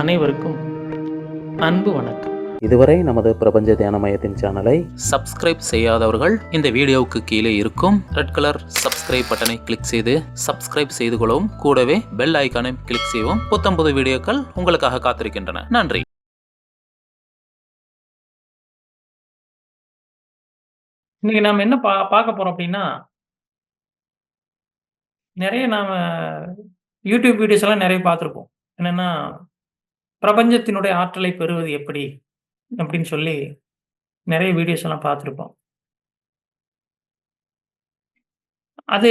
அனைவருக்கும் அன்பு வணக்கம். இதுவரை நமது பிரபஞ்ச தியான மையத்தின் சேனலை சப்ஸ்கிரைப் செய்யாதவர்கள் இந்த வீடியோவுக்கு கீழே இருக்கும் ரெட் கலர் சப்ஸ்கிரைப் பட்டனை கிளிக் செய்து சப்ஸ்கிரைப் செய்து கொள்ளவும். கூடவே பெல் ஐக்கானை கிளிக் செய்யவும். புத்தம்புது வீடியோக்கள் உங்களுக்காக காத்திருக்கின்றன. நன்றி. இன்னைக்கு நாம என்ன பா பார்க்க போறோம் அப்படின்னா நிறைய நாம யூடியூப் வீடியோஸ் எல்லாம் நிறைய பார்த்துருப்போம். என்னன்னா பிரபஞ்சத்தினுடைய ஆற்றலை பெறுவது எப்படி? அப்படின்னு சொல்லி நிறைய வீடியோஸ் எல்லாம் பார்த்துருப்போம். அது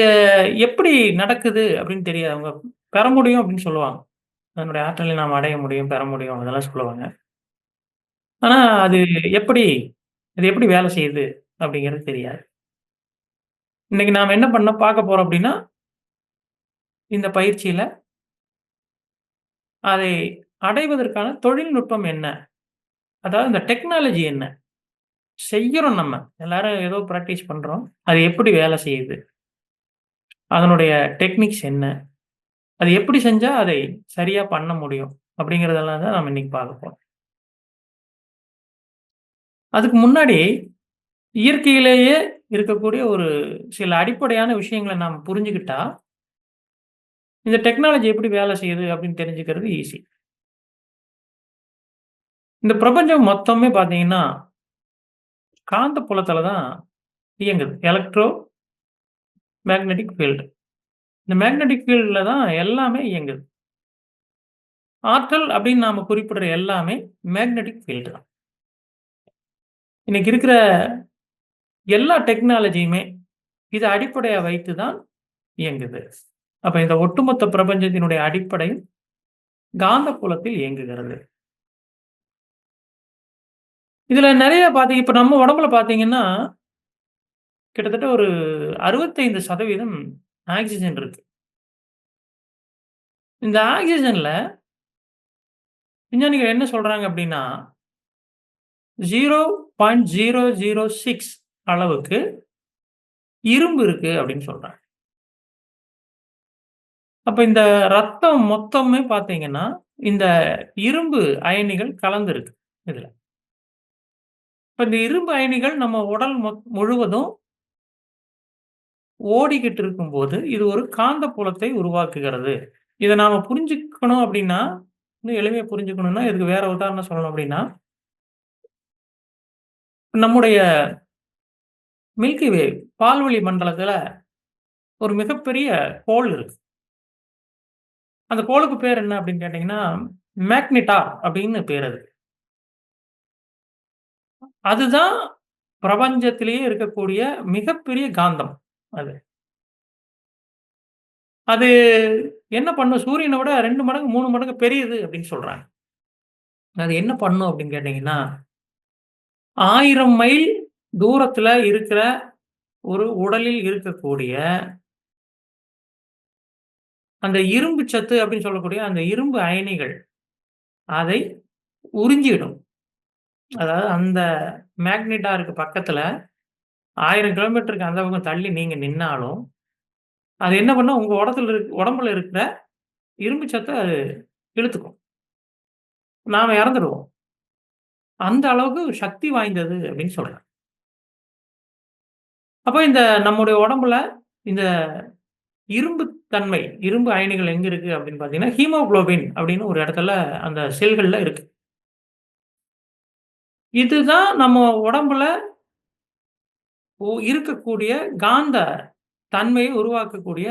எப்படி நடக்குது அப்படின்னு தெரியாது அவங்க பெற முடியும் அப்படின்னு சொல்லுவாங்க. அதனுடைய ஆற்றலை நாம் அடைய முடியும் பெற முடியும் அதெல்லாம் சொல்லுவாங்க. ஆனா அது எப்படி அது எப்படி வேலை செய்யுது அப்படிங்கிறது தெரியாது. இன்னைக்கு நாம் என்ன பண்ண பார்க்க போறோம் அப்படின்னா இந்த பயிற்சியில அதை அடைவதற்கான தொழில்நுட்பம் என்ன? அதாவது இந்த டெக்னாலஜி என்ன? செய்கிறோம் நம்ம. எல்லாரும் ஏதோ ப்ராக்டிஸ் பண்ணுறோம் அது எப்படி வேலை செய்யுது? அதனுடைய டெக்னிக்ஸ் என்ன? அது எப்படி செஞ்சால் அதை சரியாக பண்ண முடியும்? அப்படிங்கிறதெல்லாம் தான் நம்ம இன்னைக்கு பார்க்க போகிறோம் அதுக்கு முன்னாடி இயற்கையிலேயே இருக்கக்கூடிய ஒரு சில அடிப்படையான விஷயங்களை நாம் புரிஞ்சுக்கிட்டா இந்த டெக்னாலஜி எப்படி வேலை செய்யுது அப்படின்னு தெரிஞ்சுக்கிறது ஈஸி இந்த பிரபஞ்சம் மொத்தமே பார்த்தீங்கன்னா காந்த புலத்தில் தான் இயங்குது. எலக்ட்ரோ மேக்னெட்டிக் ஃபீல்டு இந்த மேக்னெட்டிக் ஃபீல்டில் தான் எல்லாமே இயங்குது. ஆற்றல் அப்படின்னு நாம் குறிப்பிடுற எல்லாமே மேக்னெட்டிக் ஃபீல்டு தான். இன்னைக்கு இருக்கிற எல்லா டெக்னாலஜியுமே இதை அடிப்படையாக வைத்து தான் இயங்குது. அப்போ இந்த ஒட்டுமொத்த பிரபஞ்சத்தினுடைய அடிப்படையும் காந்த புலத்தில் இயங்குகிறது. இதில் நிறைய பார்த்தீங்க இப்போ நம்ம உடம்புல பார்த்தீங்கன்னா கிட்டத்தட்ட ஒரு அறுபத்தைந்து சதவீதம் ஆக்சிஜன் இருக்கு. இந்த ஆக்சிஜனில் விஞ்ஞானிகள் என்ன சொல்கிறாங்க அப்படின்னா zero point zero zero six அளவுக்கு இரும்பு இருக்கு அப்படின்னு சொல்கிறாங்க அப்போ இந்த ரத்தம் மொத்தமே பார்த்தீங்கன்னா இந்த இரும்பு அயனிகள் கலந்துருக்கு இதில். இப்போ இந்த இரும்பு அயனிகள் நம்ம உடல் மொ- முழுவதும் ஓடிக்கிட்டு இருக்கும்போது இது ஒரு காந்த புலத்தை உருவாக்குகிறது. இதை நாம புரிஞ்சுக்கணும் அப்படின்னா இன்னும் எளிமையாக புரிஞ்சுக்கணும்னா இதுக்கு வேற உதாரணம் சொல்லணும் அப்படின்னா நம்முடைய மில்கி வே பால்வெளி மண்டலத்தில் ஒரு மிகப்பெரிய கோல் இருக்கு. அந்த கோளுக்கு பேர் என்ன அப்படின்னு கேட்டிங்கன்னா மேக்னிட்டா அப்படின்னு பேர் அது. அதுதான் பிரபஞ்சத்திலேயே இருக்கக்கூடிய மிகப்பெரிய காந்தம் அது. அது என்ன பண்ணும்? சூரியனை விட ரெண்டு மடங்கு மூணு மடங்கு பெரியது அப்படின்னு சொல்றாங்க. அது என்ன பண்ணும் அப்படின்னு கேட்டீங்கன்னா ஆயிரம் மைல் தூரத்துல இருக்கிற ஒரு உடலில் இருக்கக்கூடிய அந்த இரும்பு சத்து அப்படின்னு சொல்லக்கூடிய அந்த இரும்பு அயனிகள் அதை உறிஞ்சிடும் அதாவது அந்த மேக்னெட்டாருக்கு பக்கத்துல ஆயிரம் கிலோமீட்டருக்கு அந்த பக்கம் தள்ளி நீங்க நின்னாலும் அது என்ன பண்ணும்? உங்க உடத்துல இருக்க உடம்புல இருக்கிற இரும்பு சத்தை அது இழுத்துக்கும். நாம இறந்துடுவோம் அந்த அளவுக்கு சக்தி வாய்ந்தது அப்படின்னு சொல்றேன் அப்போ இந்த நம்முடைய உடம்புல இந்த இரும்பு தன்மை இரும்பு அயனிகள் எங்க இருக்கு அப்படின்னு பார்த்தீங்கன்னா ஹீமோகுளோபின் அப்படின்னு ஒரு இடத்துல அந்த செல்கள்ல இருக்கு. இதுதான் நம்ம உடம்புல இருக்கக்கூடிய காந்த தன்மையை உருவாக்கக்கூடிய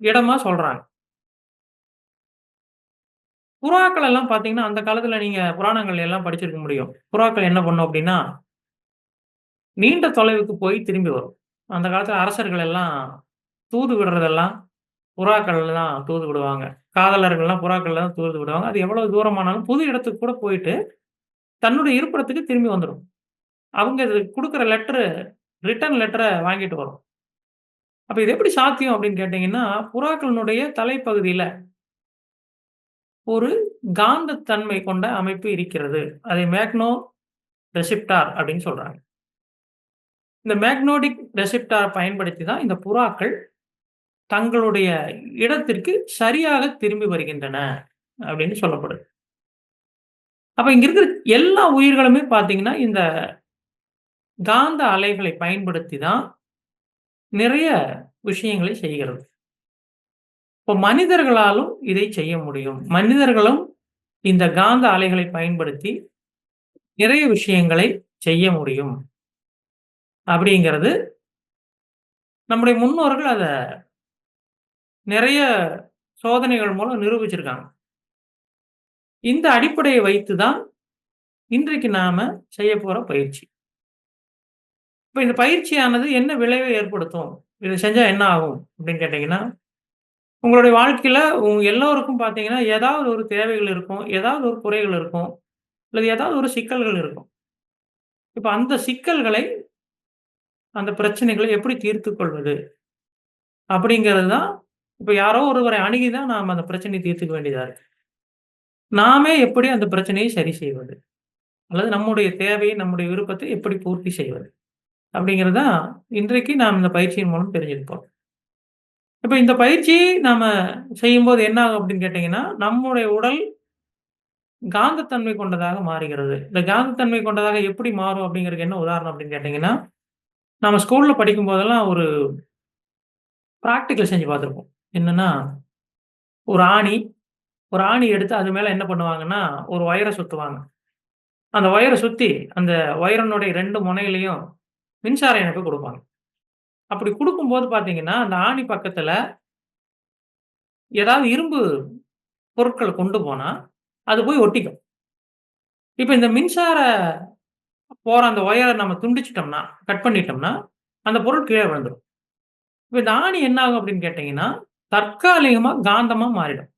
இடமா சொல்றாங்க. புறாக்கள் எல்லாம் பார்த்தீங்கன்னா அந்த காலத்துல நீங்க புராணங்கள் எல்லாம் படிச்சிருக்க முடியும். புறாக்கள் என்ன பண்ணும் அப்படின்னா நீண்ட தொலைவுக்கு போய் திரும்பி வரும். அந்த காலத்துல அரசர்கள் எல்லாம் தூது விடுறதெல்லாம் புறாக்கள் தான் தூது விடுவாங்க. காதலர்கள்லாம் புறாக்கள் தான் தூது விடுவாங்க. அது எவ்வளவு தூரமானாலும் புது இடத்துக்கு கூட போயிட்டு தன்னுடைய இருப்பிடத்துக்கு திரும்பி வந்துடும் அவங்க இது கொடுக்குற லெட்டரு ரிட்டர்ன் லெட்டரை வாங்கிட்டு வரும். அப்போ இது எப்படி சாத்தியம் அப்படின்னு கேட்டிங்கன்னா புறாக்களினுடைய தலைப்பகுதியில் ஒரு காந்தத்தன்மை கொண்ட அமைப்பு இருக்கிறது. அதை மேக்னோ ரெசிப்டார் அப்படின்னு சொல்கிறாங்க இந்த மேக்னோடிக் ரெசிப்டார் பயன்படுத்தி தான் இந்த புறாக்கள் தங்களுடைய இடத்திற்கு சரியாக திரும்பி வருகின்றன அப்படின்னு சொல்லப்படுது. அப்ப இங்க இருக்கிற எல்லா உயிர்களுமே பார்த்தீங்கன்னா, இந்த காந்த அலைகளை பயன்படுத்தி தான் நிறைய விஷயங்களை செய்கிறது. இப்போ மனிதர்களாலும் இதை செய்ய முடியும். மனிதர்களும் இந்த காந்த அலைகளை பயன்படுத்தி நிறைய விஷயங்களை செய்ய முடியும். அப்படிங்கிறது நம்முடைய முன்னோர்கள் அதை நிறைய சோதனைகள் மூலம் நிரூபிச்சிருக்காங்க. இந்த அடிப்படையை வைத்து தான் இன்றைக்கு நாம செய்யப்போற பயிற்சி. இப்ப இந்த பயிற்சியானது என்ன விளைவை ஏற்படுத்தும்? இதை செஞ்சா என்ன ஆகும்? அப்படின்னு கேட்டீங்கன்னா, உங்களுடைய வாழ்க்கையில உங்க எல்லோருக்கும் பார்த்தீங்கன்னா, ஏதாவது ஒரு தேவைகள் இருக்கும். ஏதாவது ஒரு குறைகள் இருக்கும். அல்லது ஏதாவது ஒரு சிக்கல்கள் இருக்கும். இப்ப அந்த சிக்கல்களை, அந்த பிரச்சனைகளை எப்படி தீர்த்து கொள்வது? அப்படிங்கிறது தான் இப்போ யாரோ ஒருவரை அணுகி தான் நாம் அந்த பிரச்சனையை தீர்த்துக்க வேண்டியதாக இருக்கு. நாமே எப்படி அந்த பிரச்சனையை சரி செய்வது? அல்லது நம்முடைய தேவையை, நம்முடைய விருப்பத்தை எப்படி பூர்த்தி செய்வது? அப்படிங்கிறது தான் இன்றைக்கு நாம் இந்த பயிற்சியின் மூலம் தெரிஞ்சிருப்போம் இப்போ இந்த பயிற்சி நாம் செய்யும்போது என்ன ஆகும் அப்படின்னு கேட்டிங்கன்னா நம்முடைய உடல் காந்தத்தன்மை கொண்டதாக மாறுகிறது. இந்த காந்தத்தன்மை கொண்டதாக எப்படி மாறும் அப்படிங்கிறதுக்கு என்ன உதாரணம் அப்படின்னு கேட்டிங்கன்னா நம்ம ஸ்கூலில் படிக்கும் படிக்கும்போதெல்லாம் ஒரு ப்ராக்டிக்கல் செஞ்சு பார்த்துருப்போம். என்னன்னா, ஒரு ஆணி, ஒரு ஆணி எடுத்து அது மேலே என்ன பண்ணுவாங்கன்னா, ஒரு ஒயரை சுற்றுவாங்க அந்த ஒயரை சுற்றி அந்த ஒயரினுடைய 2 முனையிலயும் மின்சார இணைப்பு கொடுப்பாங்க அப்படி கொடுக்கும்போது பார்த்தீங்கன்னா, அந்த ஆணி பக்கத்தில் ஏதாவது இரும்பு பொருட்களை கொண்டு போனால் அது போய் ஒட்டிக்கும். இப்போ இந்த மின்சார போகிற அந்த ஒயரை நம்ம துண்டிச்சிட்டோம்னா கட் பண்ணிட்டோம்னா, அந்த பொருள் கீழே விழுந்துடும் இப்போ இந்த ஆணி என்ன ஆகும் அப்படின்னு கேட்டிங்கன்னா தற்காலிகமாக காந்தமாக மாறிடும்.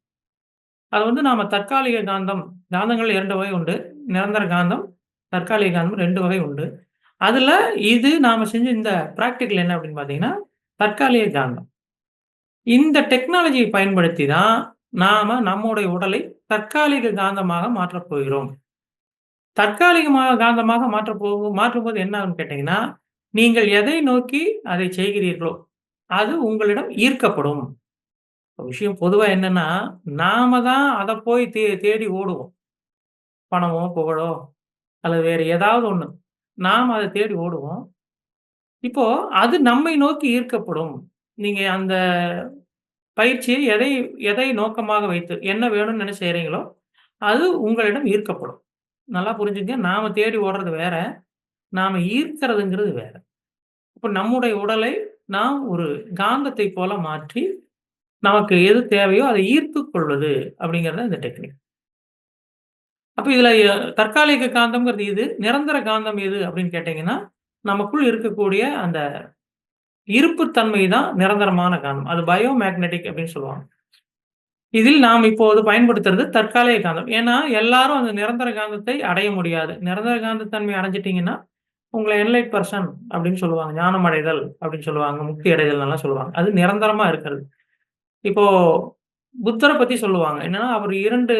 அது வந்து நாம தற்காலிக காந்தம் காந்தங்கள் இரண்டு வகை உண்டு. நிரந்தர காந்தம், தற்காலிக காந்தம் ரெண்டு வகை உண்டு. அதுல இது நாம செஞ்ச இந்த ப்ராக்டிக்கல் என்ன அப்படின்னு பார்த்தீங்கன்னா, தற்காலிக காந்தம். இந்த டெக்னாலஜியை பயன்படுத்தி தான் நாம நம்முடைய உடலை தற்காலிக காந்தமாக மாற்றப் போகிறோம். தற்காலிகமாக காந்தமாக மாற்றப் மாற்றும்போது என்ன ஆகும்னு கேட்டீங்கன்னா, நீங்கள் எதை நோக்கி அதை செய்கிறீர்களோ, அது உங்களிடம் ஈர்க்கப்படும். விஷயம் பொதுவாக என்னன்னா, நாம தான் அதை போய் தே தேடி ஓடுவோம். பணமோ, புகழோ அல்லது வேறு ஏதாவது ஒன்று நாம் அதை தேடி ஓடுவோம். இப்போ அது நம்மை நோக்கி ஈர்க்கப்படும். நீங்க அந்த பயிற்சியை எதை எதை நோக்கமாக வைத்து, என்ன வேணும்னு நினைச்சு செய்கிறீங்களோ அது உங்களிடம் ஈர்க்கப்படும். நல்லா புரிஞ்சுங்க நாம தேடி ஓடுறது வேற. நாம ஈர்க்கிறதுங்கிறது வேற. இப்போ நம்முடைய உடலை நாம் ஒரு காந்தத்தை போல மாற்றி, நமக்கு எது தேவையோ அதை ஈர்த்து கொள்வது அப்படிங்கிறது இந்த டெக்னிக். அப்போ இதுல தற்காலிக காந்தம்ங்கிறது இது. நிரந்தர காந்தம் எது அப்படின்னு கேட்டிங்கன்னா நமக்குள் இருக்கக்கூடிய அந்த இருப்புத்தன்மை தான் நிரந்தரமான காந்தம். அது பயோ மேக்னெட்டிக் அப்படின்னு சொல்லுவாங்க. இதில் நாம் இப்போது பயன்படுத்துறது தற்காலிக காந்தம். ஏன்னா, எல்லாரும் அந்த நிரந்தர காந்தத்தை அடைய முடியாது. நிரந்தர காந்தத்தன்மை அடைஞ்சிட்டீங்கன்னா, உங்களை என்லைட் பர்சன் அப்படின்னு சொல்லுவாங்க. ஞானம் அடைதல் அப்படின்னு சொல்லுவாங்க. முக்தி அடைதல்னெல்லாம் சொல்லுவாங்க. அது நிரந்தரமாக இருக்கிறது. இப்போ புத்தரை பத்தி சொல்லுவாங்க. என்னன்னா, அவர் இரண்டு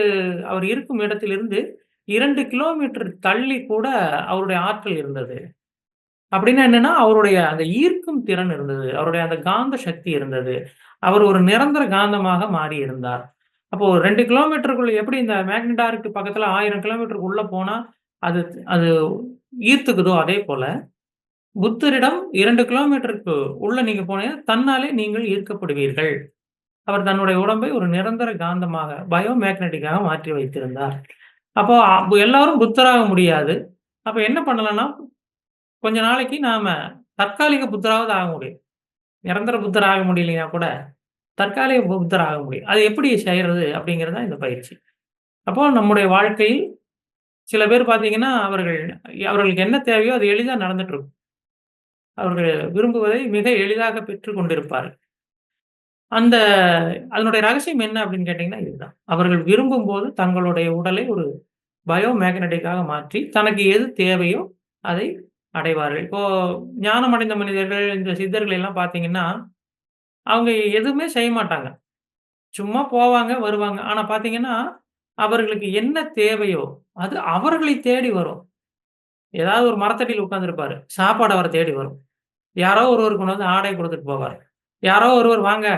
அவர் இருக்கும் இடத்திலிருந்து இரண்டு கிலோமீட்டர் தள்ளி கூட அவருடைய ஆற்றல் இருந்தது. அப்படின்னா என்னன்னா, அவருடைய அந்த ஈர்க்கும் திறன் இருந்தது. அவருடைய அந்த காந்த சக்தி இருந்தது. அவர் ஒரு நிரந்தர காந்தமாக மாறி இருந்தார். அப்போ ரெண்டு கிலோமீட்டருக்குள்ள எப்படி இந்த மேக்னடார்க் பக்கத்துல ஆயிரம் கிலோமீட்டருக்கு உள்ள போனா, அது அது ஈர்த்துக்குதோ அதே போல, புத்தரிடம் இரண்டு கிலோமீட்டருக்கு உள்ள நீங்க போனீங்கன்னா, தன்னாலே நீங்கள் ஈர்க்கப்படுவீர்கள். அவர் தன்னுடைய உடம்பை ஒரு நிரந்தர காந்தமாக, பயோமேக்னட்டிக்காக மாற்றி வைத்திருந்தார். அப்போ எல்லாரும் புத்தராக முடியாது. அப்போ என்ன பண்ணலன்னா கொஞ்ச நாளைக்கு நாம தற்காலிக புத்தராவது ஆக முடியும். நிரந்தர புத்தர் ஆக முடியலைன்னா கூட, தற்காலிக புத்தர் ஆக முடியும். அது எப்படி செய்கிறது அப்படிங்கிறது தான் இந்த பயிற்சி. அப்போ நம்முடைய வாழ்க்கையில் சில பேர் பார்த்தீங்கன்னா, அவர்கள் அவர்களுக்கு என்ன தேவையோ அது எளிதாக நடந்துட்டு இருக்கும். அவர்கள் விரும்புவதை மிக எளிதாக பெற்று கொண்டிருப்பார்கள். அந்த அதனுடைய ரகசியம் என்ன அப்படின்னு கேட்டீங்கன்னா, இதுதான். அவர்கள் விரும்பும்போது தங்களுடைய உடலை ஒரு பயோ மேக்னெட்டிக்காக மாற்றி, தனக்கு எது தேவையோ அதை அடைவார்கள். இப்போ ஞானம் அடைந்த மனிதர்கள், இந்த சித்தர்கள் எல்லாம் பார்த்தீங்கன்னா, அவங்க எதுவுமே செய்ய மாட்டாங்க. சும்மா போவாங்க, வருவாங்க. ஆனால் பார்த்தீங்கன்னா, அவர்களுக்கு என்ன தேவையோ, அது அவர்களை தேடி வரும். ஏதாவது ஒரு மரத்தடியில் உட்காந்துருப்பாரு சாப்பாடு அவரை தேடி வரும். யாரோ ஒருவர் கொண்டு வந்து ஆடை கொடுத்துட்டு போவார். யாரோ ஒருவர் வாங்க,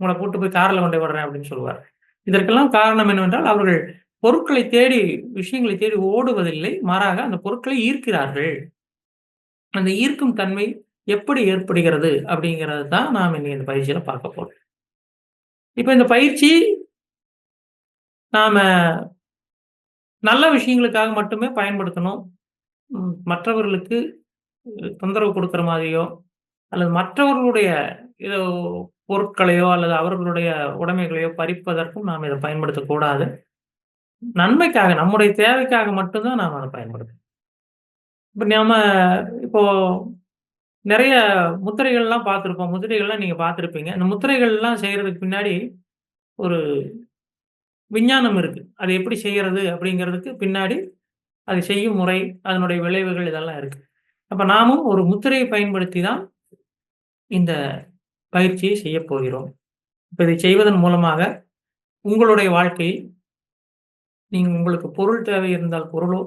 உங்களை கூட்டு போய் காரில் கொண்டு விடுறேன் அப்படின்னு சொல்லுவார். இதற்கெல்லாம் காரணம் என்னவென்றால் அவர்கள் பொருட்களை தேடி விஷயங்களை தேடி ஓடுவதில்லை மாறாக அந்த பொருட்களை ஈர்க்கிறார்கள். அந்த ஈர்க்கும் தன்மை எப்படி ஏற்படுகிறது அப்படிங்கிறது தான் நாம் இன்னைக்கு இந்த பயிற்சியில பார்க்க போறோம். இப்போ இந்த பயிற்சி நாம நல்ல விஷயங்களுக்காக மட்டுமே பயன்படுத்தணும். மற்றவர்களுக்கு தொந்தரவு கொடுக்குற மாதிரியோ அல்லது மற்றவர்களுடைய இதோ பொருட்களையோ அல்லது அவர்களுடைய உடைமைகளையோ பறிப்பதற்கும் நாம் இதை பயன்படுத்தக்கூடாது நன்மைக்காக நம்முடைய தேவைக்காக மட்டும்தான் நாம் அதை பயன்படுத்தணும். இப்போ நாம இப்போ நிறைய முத்திரைகள்லாம் பார்த்துருப்போம். முத்திரைகள்லாம் நீங்கள் பார்த்துருப்பீங்க. அந்த முத்திரைகள்லாம் செய்கிறதுக்கு பின்னாடி ஒரு விஞ்ஞானம் இருக்குது அது எப்படி செய்கிறது அப்படிங்கிறதுக்கு பின்னாடி அது செய்யும் முறை அதனுடைய விளைவுகள் இதெல்லாம் இருக்குது அப்போ நாமும் ஒரு முத்திரையை பயன்படுத்தி தான் இந்த பயிற்சியை செய்ய போகிறோம். இப்போ இதை செய்வதன் மூலமாக உங்களுடைய வாழ்க்கையில் நீங்கள் உங்களுக்கு பொருள் தேவை இருந்தால் பொருளோ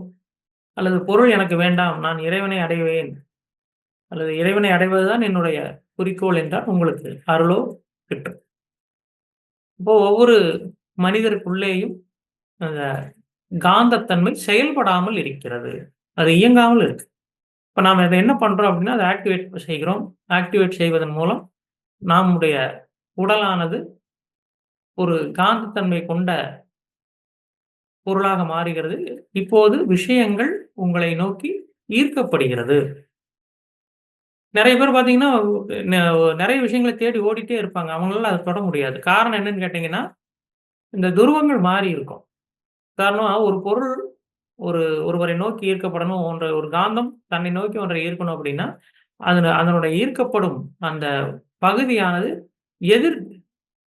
அல்லது பொருள் எனக்கு வேண்டாம் நான் இறைவனை அடைவேன் அல்லது இறைவனை அடைவதுதான் என்னுடைய குறிக்கோள் என்றால் உங்களுக்கு அருளோ கிட்டும். இப்போ ஒவ்வொரு மனிதருக்குள்ளேயும் அந்த காந்தத்தன்மை செயல்படாமல் இருக்கிறது. அது இயங்காமல் இருக்கு. இப்போ நாம் இதை என்ன பண்ணுறோம் அப்படின்னா அதை ஆக்டிவேட் செய்கிறோம். ஆக்டிவேட் செய்வதன் மூலம் நம்முடைய உடலானது ஒரு காந்தத்தன்மை கொண்ட பொருளாக மாறுகிறது. இப்போது விஷயங்கள் உங்களை நோக்கி ஈர்க்கப்படுகிறது. நிறைய பேர் பார்த்தீங்கன்னா நிறைய விஷயங்களை தேடி ஓடிட்டே இருப்பாங்க. அவங்களால அதை தொட முடியாது. காரணம் என்னன்னு கேட்டிங்கன்னா இந்த துருவங்கள் மாறி இருக்கும். காரணம் ஒரு பொருள் ஒரு ஒருவரை நோக்கி ஈர்க்கப்படணும் ஒன்ற ஒரு காந்தம் தன்னை நோக்கி ஒன்றை ஈர்க்கணும் அப்படின்னா அதன் அதனுடைய ஈர்க்கப்படும் அந்த பகுதியானது எதிர்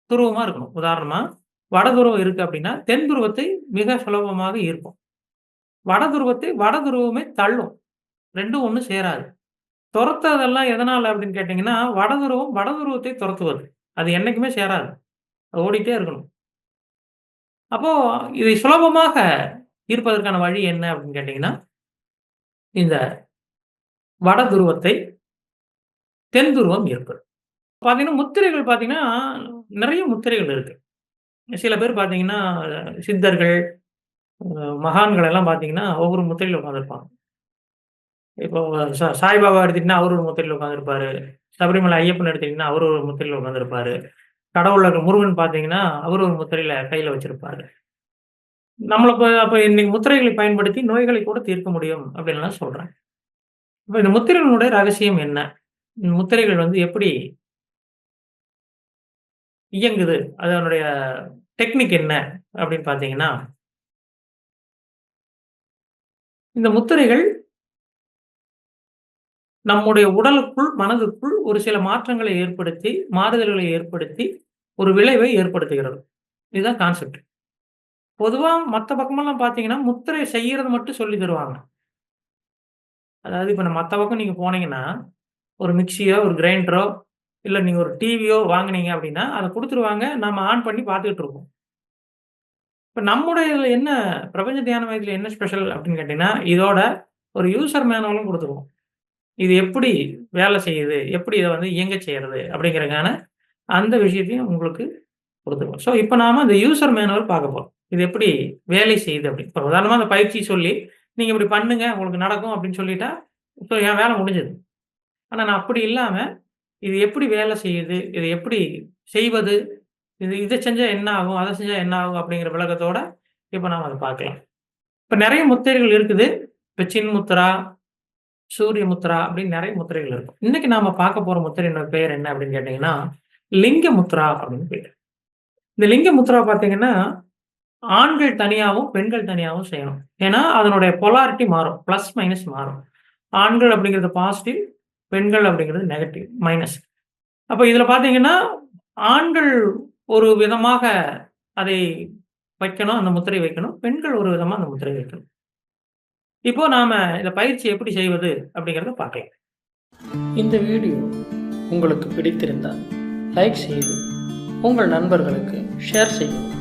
துருவமாக இருக்கணும். உதாரணமாக வட துருவம் அப்படின்னா தென் துருவத்தை மிக சுலபமாக ஈர்க்கும். வட துருவத்தை வட துருவமே தள்ளும். ரெண்டும் ஒன்றும் சேராது. துரத்துறதெல்லாம் எதனால் அப்படின்னு கேட்டிங்கன்னா வட துருவம் வட துருவத்தை துரத்துவது. அது என்றைக்குமே சேராது. ஓடிட்டே இருக்கணும். அப்போது இதை சுலபமாக இருப்பதற்கான வழி என்ன அப்படின்னு கேட்டீங்கன்னா இந்த வட துருவத்தை தென் துருவம் இருப்பது பார்த்தீங்கன்னா முத்திரைகள் பார்த்தீங்கன்னா நிறைய முத்திரைகள் இருக்கு. சில பேர் பார்த்தீங்கன்னா சித்தர்கள் மகான்கள் எல்லாம் பார்த்தீங்கன்னா ஒவ்வொரு முத்திரையில் உட்காந்துருப்பாங்க இப்போ சா- சாய்பாபா எடுத்தீங்கன்னா அவர் ஒரு முத்திரையில் உட்காந்துருப்பாரு சபரிமலை ஐயப்பன் எடுத்தீங்கன்னா அவர் ஒரு முத்திரையில் உட்காந்துருப்பாரு கடவுள்ல இருக்க முருகன் பார்த்தீங்கன்னா அவர் ஒரு முத்திரையில் கையில் வச்சிருப்பாரு. நம்மளை இப்போ அப்போ இன்னைக்கு முத்திரைகளை பயன்படுத்தி நோய்களை கூட தீர்க்க முடியும் அப்படின்லாம் சொல்கிறேன் இப்போ இந்த முத்திரைகளுடைய ரகசியம் என்ன? இந்த முத்திரைகள் வந்து எப்படி இயங்குது? அதனுடைய டெக்னிக் என்ன? அப்படின்னு பார்த்தீங்கன்னா இந்த முத்திரைகள் நம்முடைய உடலுக்குள் மனதுக்குள் ஒரு சில மாற்றங்களை ஏற்படுத்தி மாறுதல்களை ஏற்படுத்தி ஒரு விளைவை ஏற்படுத்துகிறது. இதுதான் கான்செப்ட் பொதுவா மற்ற பக்கமெல்லாம் பார்த்தீங்கன்னா முத்திரை செய்யறது மட்டும் சொல்லி தருவாங்க. அதாவது இப்போ மற்ற பக்கம் நீங்க போனீங்கன்னா ஒரு மிக்சியோ ஒரு கிரைண்டரோ இல்லை நீங்க ஒரு டிவியோ வாங்குனீங்க அப்படின்னா அதை கொடுத்துருவாங்க. நம்ம ஆன் பண்ணி பார்த்துக்கிட்டு இருக்கோம் இப்போ நம்முடைய இதுல என்ன பிரபஞ்ச தியான மையத்தில் என்ன ஸ்பெஷல் அப்படின்னு கேட்டிங்கன்னா இதோட ஒரு யூசர் மேனுவலும் கொடுத்துருவோம். இது எப்படி வேலை செய்யுது எப்படி இதை வந்து இயங்க செய்யறது அப்படிங்கிறதுக்கான அந்த விஷயத்தையும் உங்களுக்கு கொடுத்துருவோம். ஸோ இப்போ நாம இந்த யூசர் மேனுவல் பார்க்க போறோம். இது எப்படி வேலை செய்யுது அப்படின்னு இப்போ உதாரணமாக அந்த பயிற்சி சொல்லி நீங்கள் இப்படி பண்ணுங்க உங்களுக்கு நடக்கும் அப்படின்னு சொல்லிட்டா இப்போ என் வேலை முடிஞ்சது. ஆனால் நான் அப்படி இல்லாமல் இது எப்படி வேலை செய்யுது? இது எப்படி செய்வது? இது இதை செஞ்சால் என்ன ஆகும்? அதை செஞ்சால் என்ன ஆகும்? அப்படிங்கிற விளக்கத்தோட இப்போ நாம் அதை பார்க்கலாம். இப்போ நிறைய முத்திரைகள் இருக்குது. இப்போ சின் முத்திரா சூரிய முத்திரா அப்படின்னு நிறைய முத்திரைகள் இருக்கும். இன்னைக்கு நாம் பார்க்க போகிற முத்திரையோட பெயர் என்ன அப்படின்னு கேட்டிங்கன்னா லிங்க முத்ரா அப்படின்னு பேர். இந்த லிங்க முத்ரா பார்த்தீங்கன்னா ஆண்கள் தனியாகவும் பெண்கள் தனியாகவும் செய்யணும். ஏன்னா அதனுடைய பொலாரிட்டி மாறும். ப்ளஸ் மைனஸ் மாறும். ஆண்கள் அப்படிங்கிறது பாசிட்டிவ் பெண்கள் அப்படிங்கிறது நெகட்டிவ் மைனஸ் அப்போ இதில் பார்த்தீங்கன்னா ஆண்கள் ஒரு விதமாக அதை வைக்கணும் அந்த முத்திரை வைக்கணும். பெண்கள் ஒரு விதமாக அந்த முத்திரை வைக்கணும். இப்போ நாம இந்த பயிற்சி எப்படி செய்வது அப்படிங்கிறத பார்க்கலாம். இந்த வீடியோ உங்களுக்கு பிடித்திருந்தால் லைக் செய்து உங்கள் நண்பர்களுக்கு ஷேர் செய்யவும்.